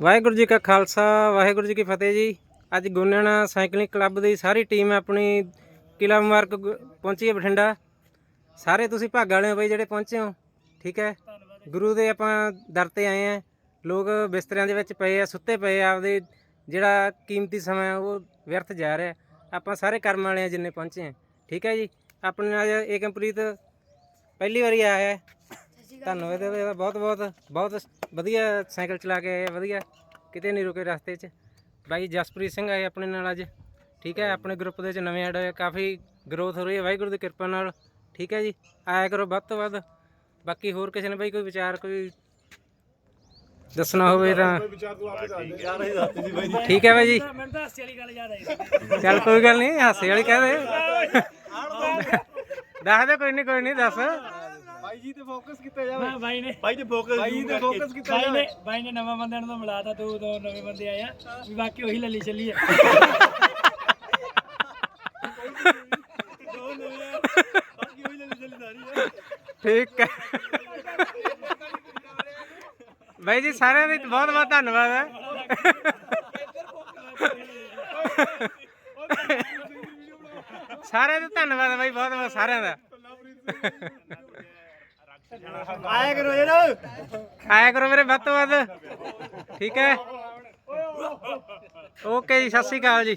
ਵਾਹਿਗੁਰੂ ਜੀ ਕਾ ਖਾਲਸਾ, ਵਾਹਿਗੁਰੂ ਜੀ ਕੀ ਫਤਿਹ ਜੀ। ਅੱਜ ਗੁੰਨਣਾ ਸਾਈਕਲਿੰਗ ਕਲੱਬ ਦੀ ਸਾਰੀ ਟੀਮ ਆਪਣੀ ਕਿਲਾ ਮੁਬਾਰਕ ਪਹੁੰਚੀ ਹੈ ਬਠਿੰਡਾ। ਸਾਰੇ ਤੁਸੀਂ ਭਾਗ ਵਾਲੇ ਹੋ ਬਈ ਜਿਹੜੇ ਪਹੁੰਚੇ ਹੋ, ਠੀਕ ਹੈ? ਗੁਰੂ ਦੇ ਆਪਾਂ ਦਰ ਤੇ ਆਏ ਆ ਲੋਕ ਬਿਸਤਰਿਆਂ ਦੇ ਵਿੱਚ ਪਏ ਆ, ਸੁੱਤੇ ਪਏ ਆ, ਆਪਦੇ ਜਿਹੜਾ ਕੀਮਤੀ ਸਮਾਂ ਉਹ ਵਿਅਰਥ ਜਾ ਰਿਹਾ। ਆਪਾਂ ਸਾਰੇ ਕਰਮ ਵਾਲੇ ਆ ਜਿੰਨੇ ਪਹੁੰਚੇ ਆ ਠੀਕ ਹੈ ਜੀ? ਆਪਣੇ ਨਾਲ ਏਕਮਪ੍ਰੀਤ ਪਹਿਲੀ ਵਾਰੀ ਆਇਆ ਧੰਨਵਾਦ ਇਹਦਾ ਬਹੁਤ ਬਹੁਤ ਬਹੁਤ ਵਧੀਆ ਸਾਈਕਲ ਚਲਾ ਕੇ ਆਏ ਆ, ਵਧੀਆ। ਕਿਤੇ ਨਹੀਂ ਰੁਕੇ ਰਸਤੇ 'ਚ। ਬਾਈ ਜਸਪ੍ਰੀਤ ਸਿੰਘ ਆਏ ਆਪਣੇ ਨਾਲ ਅੱਜ। ਠੀਕ ਹੈ ਆਪਣੇ ਗਰੁੱਪ ਦੇ ਵਿੱਚ ਨਵੇਂ ਐਡ ਹੋਏ ਕਾਫੀ ਗਰੋਥ ਹੋ ਰਹੀ ਹੈ ਵਾਹਿਗੁਰੂ ਦੀ ਕਿਰਪਾ ਨਾਲ। ਠੀਕ ਹੈ ਜੀ ਆਇਆ ਕਰੋ ਵੱਧ ਤੋਂ ਵੱਧ। ਬਾਕੀ ਹੋਰ ਕਿਸੇ ਨੇ ਬਾਈ ਕੋਈ ਵਿਚਾਰ ਕੋਈ ਦੱਸਣਾ ਹੋਵੇ ਤਾਂ। ਠੀਕ ਹੈ ਬਾਈ ਜੀ। ਮੈਨੂੰ ਤਾਂ ਹਾਸੇ ਵਾਲੀ ਗੱਲ ਯਾਦ ਆਈ। ਚੱਲ ਕੋਈ ਗੱਲ ਨਹੀਂ ਹਾਸੇ ਵਾਲੀ ਕਹਿ ਦੇ। ਦੱਸ ਦੇ ਕੋਈ ਨਹੀਂ ਕੋਈ ਨਹੀਂ ਦੱਸ। ਬਾਈ ਜੀ ਤੇ ਫੋਕਸ ਕੀਤਾ ਜਾਵੇ। ਮੈਂ ਬਾਈ ਨੇ ਬਾਈ ਤੇ ਫੋਕਸ ਬਾਈ ਤੇ ਫੋਕਸ ਕੀਤਾ ਬਾਈ ਨੇ ਬਾਈ ਨੇ ਨਵਾਂ ਬੰਦਿਆਂ ਨੂੰ ਤਾਂ ਮਿਲਾਤਾ ਤੂੰ ਦੋ ਨਵੇਂ ਬੰਦੇ ਆਏ ਆ। ਵੀ ਬਾਕੀ ਉਹੀ ਲੱਲੀ ਚੱਲੀ ਆ ਦੋ ਨਵੇਂ ਆ ਬਾਕੀ ਉਹੀ ਲੈ ਚੱਲੀ ਸਾਰੀ ਆ। ਠੀਕ ਹੈ। ਬਾਈ ਜੀ ਸਾਰਿਆਂ ਦਾ ਬਹੁਤ ਬਹੁਤ ਧੰਨਵਾਦ ਹੈ। ਸਾਰਿਆਂ ਦਾ ਧੰਨਵਾਦ ਹੈ ਬਾਈ ਬਹੁਤ ਬਹੁਤ ਸਾਰਿਆਂ ਦਾ। ਆਇਆ ਕਰੋ ਜਿਹੜਾ ਆਇਆ ਕਰੋ ਮੇਰੇ ਵੱਧ ਤੋਂ ਵੱਧ। ਠੀਕ ਹੈ। ਓਕੇ ਜੀ, ਸਤਿ ਸ਼੍ਰੀ ਅਕਾਲ ਜੀ।